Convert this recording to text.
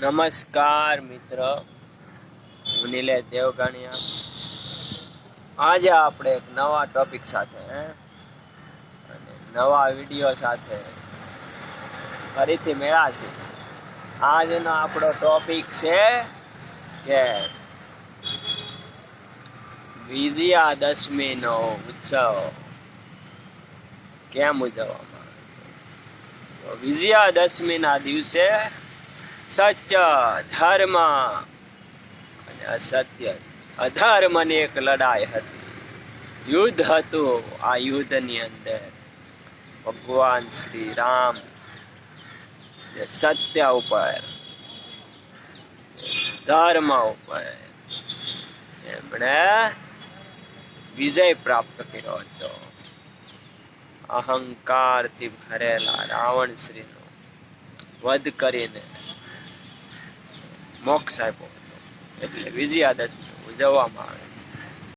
નમસ્કાર મિત્ર. હું નિલેશ દેવગાણિયા. આજે આપણે એક નવા ટોપિક સાથે અને નવા વીડિયો સાથે ફરીથી મેળાશે. આજનો આપણો ટોપિક છે કે વિજયાદશમીનો ઉત્સવ કેમ ઉજવવામાં આવે છે? વિજયાદશમીના દિવસે સત્ય, ધર્મ અને અસત્ય. અધર્મની એક લડાઈ હતી. યુદ્ધ હતું આ યુદ્ધની અંદર. ભગવાન શ્રી રામ સત્ય ઉપર, ધર્મ ઉપર એમણે વિજય પ્રાપ્ત કર્યો હતો. અહંકારથી ભરેલા રાવણ શ્રીનો વધ કરીને મોક્ષ આપ્યો. એટલે એટલે વિજયાદશમી ઉજવવામાં આવે.